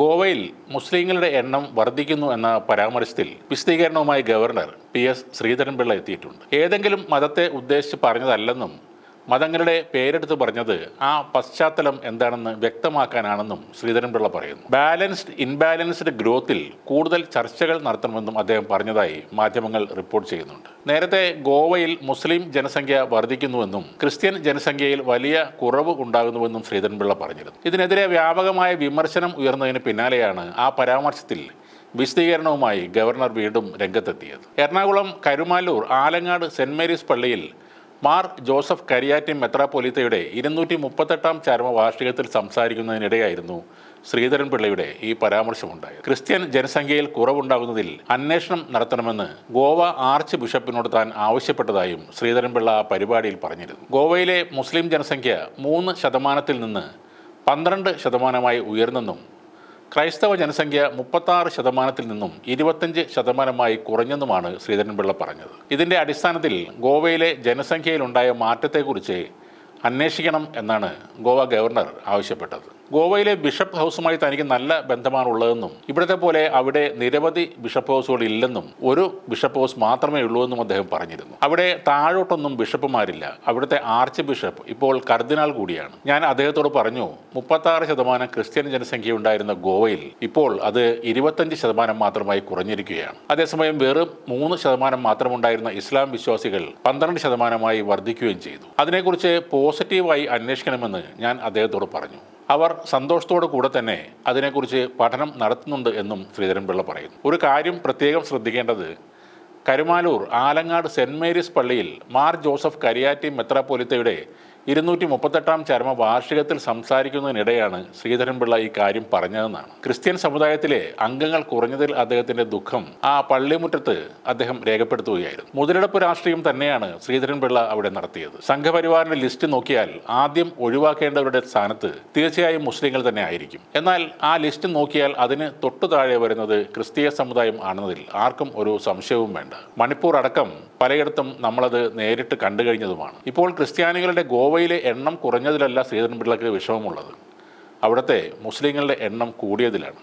ഗോവയിൽ മുസ്ലിങ്ങളുടെ എണ്ണം വർദ്ധിക്കുന്നു എന്ന പരാമർശത്തിൽ വിശദീകരണവുമായി ഗവർണർ പി എസ് ശ്രീധരൻപിള്ള എത്തിയിട്ടുണ്ട്. ഏതെങ്കിലും മതത്തെ ഉദ്ദേശിച്ച് പറഞ്ഞതല്ലെന്നും മതങ്ങളുടെ പേരെടുത്ത് പറഞ്ഞത് ആ പശ്ചാത്തലം എന്താണെന്ന് വ്യക്തമാക്കാനാണെന്നും ശ്രീധരൻപിള്ള പറയുന്നു. ബാലൻസ്ഡ് ഇൻബാലൻസ്ഡ് ഗ്രോത്തിൽ കൂടുതൽ ചർച്ചകൾ നടത്തണമെന്നും അദ്ദേഹം പറഞ്ഞതായി മാധ്യമങ്ങൾ റിപ്പോർട്ട് ചെയ്യുന്നുണ്ട്. നേരത്തെ ഗോവയിൽ മുസ്ലിം ജനസംഖ്യ വർദ്ധിക്കുന്നുവെന്നും ക്രിസ്ത്യൻ ജനസംഖ്യയിൽ വലിയ കുറവ് ഉണ്ടാകുന്നുവെന്നും ശ്രീധരൻപിള്ള പറഞ്ഞിരുന്നു. ഇതിനെതിരെ വ്യാപകമായ വിമർശനം ഉയർന്നതിന് പിന്നാലെയാണ് ആ പരാമർശത്തിൽ വിശദീകരണവുമായി ഗവർണർ വീണ്ടും രംഗത്തെത്തിയത്. എറണാകുളം കരുമാലൂർ ആലങ്ങാട് സെന്റ് മേരീസ് പള്ളിയിൽ മാർ ജോസഫ് കരിയാറ്റി മെത്രാപ്പൊലിത്തയുടെ ഇരുന്നൂറ്റി മുപ്പത്തെട്ടാം ചരമവാർഷികത്തിൽ സംസാരിക്കുന്നതിനിടെയായിരുന്നു ശ്രീധരൻ പിള്ളയുടെ ഈ പരാമർശമുണ്ടായത്. ക്രിസ്ത്യൻ ജനസംഖ്യയിൽ കുറവുണ്ടാകുന്നതിൽ അന്വേഷണം നടത്തണമെന്ന് ഗോവ ആർച്ച് ബിഷപ്പിനോട് താൻ ആവശ്യപ്പെട്ടതായും ശ്രീധരൻപിള്ള ആ പരിപാടിയിൽ പറഞ്ഞിരുന്നു. ഗോവയിലെ മുസ്ലിം ജനസംഖ്യ മൂന്ന് ശതമാനത്തിൽ നിന്ന് പന്ത്രണ്ട് ശതമാനമായി ഉയർന്നെന്നും ക്രൈസ്തവ ജനസംഖ്യ മുപ്പത്താറ് ശതമാനത്തിൽ നിന്നും ഇരുപത്തഞ്ച് ശതമാനമായി കുറഞ്ഞെന്നുമാണ് ശ്രീധരൻപിള്ള പറഞ്ഞത്. ഇതിന്റെ അടിസ്ഥാനത്തിൽ ഗോവയിലെ ജനസംഖ്യയിലുണ്ടായ മാറ്റത്തെക്കുറിച്ച് അന്വേഷിക്കണം എന്നാണ് ഗോവ ഗവർണർ ആവശ്യപ്പെട്ടത്. ഗോവയിലെ ബിഷപ്പ് ഹൗസുമായി തനിക്ക് നല്ല ബന്ധമാണുള്ളതെന്നും ഇവിടത്തെ പോലെ അവിടെ നിരവധി ബിഷപ്പ് ഹൗസുകൾ ഇല്ലെന്നും ഒരു ബിഷപ്പ് ഹൗസ് മാത്രമേ ഉള്ളൂ എന്നും അദ്ദേഹം പറഞ്ഞിരുന്നു. അവിടെ താഴോട്ടൊന്നും ബിഷപ്പുമാരില്ല. അവിടുത്തെ ആർച്ച് ബിഷപ്പ് ഇപ്പോൾ കർദിനാൾ കൂടിയാണ്. ഞാൻ അദ്ദേഹത്തോട് പറഞ്ഞു മുപ്പത്താറ് ശതമാനം ക്രിസ്ത്യൻ ജനസംഖ്യ ഉണ്ടായിരുന്ന ഗോവയിൽ ഇപ്പോൾ അത് ഇരുപത്തഞ്ച് ശതമാനം മാത്രമായി കുറഞ്ഞിരിക്കുകയാണ്. അതേസമയം വെറും മൂന്ന് ശതമാനം മാത്രമുണ്ടായിരുന്ന ഇസ്ലാം വിശ്വാസികൾ പന്ത്രണ്ട് ശതമാനമായി വർദ്ധിക്കുകയും ചെയ്തു. അതിനെക്കുറിച്ച് പോസിറ്റീവായി അന്വേഷിക്കണമെന്ന് ഞാൻ അദ്ദേഹത്തോട് പറഞ്ഞു. അവർ സന്തോഷത്തോടു കൂടെ തന്നെ അതിനെക്കുറിച്ച് പഠനം നടത്തുന്നുണ്ട് എന്നും ശ്രീധരൻപിള്ള പറയുന്നു. ഒരു കാര്യം പ്രത്യേകം ശ്രദ്ധിക്കേണ്ടത് കരുമാലൂർ ആലങ്ങാട് സെന്റ് മേരീസ് പള്ളിയിൽ മാർ ജോസഫ് കരിയാറ്റി മെത്രാപ്പൊലിത്തയുടെ ഇരുന്നൂറ്റി മുപ്പത്തെട്ടാം ചരമ വാർഷികത്തിൽ സംസാരിക്കുന്നതിനിടെയാണ് ശ്രീധരൻപിള്ള ഈ കാര്യം പറഞ്ഞതെന്നാണ്. ക്രിസ്ത്യൻ സമുദായത്തിലെ അംഗങ്ങൾ കുറഞ്ഞതിൽ അദ്ദേഹത്തിന്റെ ദുഃഖം ആ പള്ളിമുറ്റത്ത് അദ്ദേഹം രേഖപ്പെടുത്തുകയായിരുന്നു. മുതലെടുപ്പ് രാഷ്ട്രീയം തന്നെയാണ് ശ്രീധരൻപിള്ള അവിടെ നടത്തിയത്. സംഘപരിവാറിന്റെ ലിസ്റ്റ് നോക്കിയാൽ ആദ്യം ഒഴിവാക്കേണ്ടവരുടെ സ്ഥാനത്ത് തീർച്ചയായും മുസ്ലിങ്ങൾ തന്നെ ആയിരിക്കും. എന്നാൽ ആ ലിസ്റ്റ് നോക്കിയാൽ അതിന് തൊട്ടു താഴെ വരുന്നത് ക്രിസ്തീയ സമുദായം ആണെന്നതിൽ ആർക്കും ഒരു സംശയവും വേണ്ട. മണിപ്പൂർ അടക്കം പലയിടത്തും നമ്മളത് നേരിട്ട് കണ്ടുകഴിഞ്ഞതുമാണ്. ഇപ്പോൾ ക്രിസ്ത്യാനികളുടെ ഗോവയിലെ എണ്ണം കുറഞ്ഞതിലല്ല ശ്രീധരൻപിള്ളക്ക് വിഷമമുള്ളത്. അവിടുത്തെ മുസ്ലിങ്ങളുടെ എണ്ണം കൂടിയതിലാണ്.